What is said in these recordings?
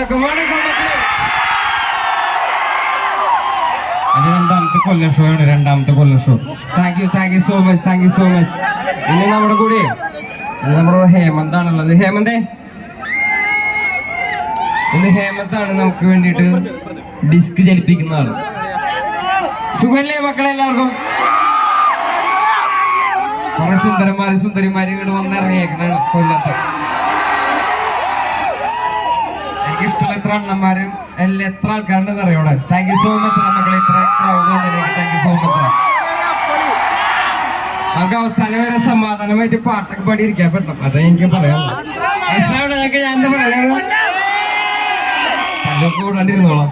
வணக்கம் வணக்கம் രണ്ടാമത്തെ കൊല്ല ഷോ ആണ് രണ്ടാമത്തെ കൊല്ല show thank you thank you so much thank you so much ഇനി നമ്മുടെ കൂടെ നമ്മുടെ ഹേമന്ത് ആണുള്ളത്. ഹേമന്തേ? ഇന്ന് ഹേമന്താണ് നമുക്ക് വേണ്ടിട്ട് ഡിസ്ക് ചലിപ്പിക്കുന്ന ആൾ. സുഖല്ലേ മക്കളെല്ലാവർക്കും കുറെ സുന്ദരന്മാര് സുന്ദരിമാര് ഇങ്ങോട്ട് വന്നിറങ്ങിയേക്കണ കൊല്ലത്ത്. ഇഷ്ടമുള്ള എത്ര അണ്ണന്മാരും? എല്ലാം എത്ര ആൾക്കാരുണ്ടെന്ന് അറിയോടെ? താങ്ക് യു സോ മച്ച് മക്കളെ. ഇത്ര ക്രൗഡ് വന്നതിലേക്ക് താങ്ക് യു സോ മച്ച് നമുക്ക് അവസാനം വരെ സമാധാനമായിട്ട് പാട്ടൊക്കെ പാടി ഇരിക്കാൻ പറ്റണം അതാ എനിക്ക് പറയാനുള്ളത്. മനസ്സിലാവണേ ഞങ്ങൾക്ക് ഞാൻ എന്താ പറയണത് തല്ലൊക്കെ കൂടാണ്ടിരുന്നോളാം.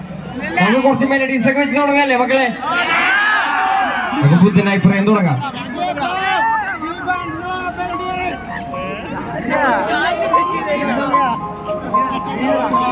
നമുക്ക് കുറച്ച് മെലഡീസ് ഒക്കെ വെച്ച് തുടങ്ങാല്ലേ മക്കളെ? നമുക്ക് ബുദ്ധിനായി പറയാൻ തുടങ്ങാം. കവിത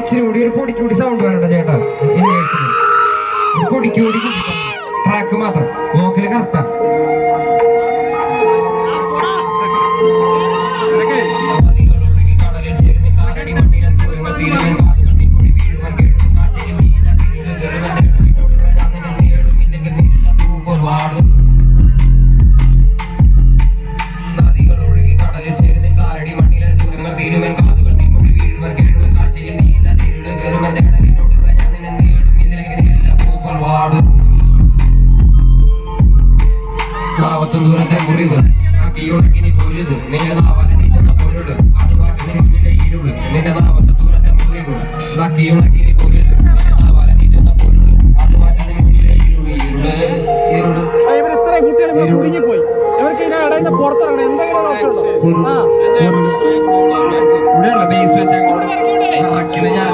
ഇച്ചിരി കൂടി ഒരു പൊടിക്ക് കൂടി സൗണ്ട് വരണ്ട ചേട്ടാ? പൊടിക്ക് കൂടി ട്രാക്ക് മാത്രം. വോക്കൽ കറക്റ്റാ നാവത്തും ദൂരത്തെ മുറിവ് കീഴൊടുക്കിനി പൊരുത്. നിന്റെ നാവാലെ നീ ചെന്ന പൊരുട് അത് വാക്കിന് മുന്നിലെ ഇരുൾ. നിന്റെ നാവത്ത് ദൂരത്തെ മുറിവ് കീഴൊടുക്കിനി പൊരുത്. നിന്റെ നാവാലെ നീ ചെന്ന പൊരുട് അത് വാക്കിന് മുന്നിലെ ഇരുൾ. ഇരുൾ. ഇരുൾ. ഇവർ ഇത്രയും കുട്ടികൾ കുടുങ്ങിപ്പോയി. ഇവർക്ക് ഇതിനെ അടയുന്ന പുറത്തിറങ്ങണം. എന്തെങ്കിലും ഓപ്ഷൻ ഉണ്ടോ ആ. ഇവിടെയുള്ള ബേസ് വെച്ചാൽ ഞാൻ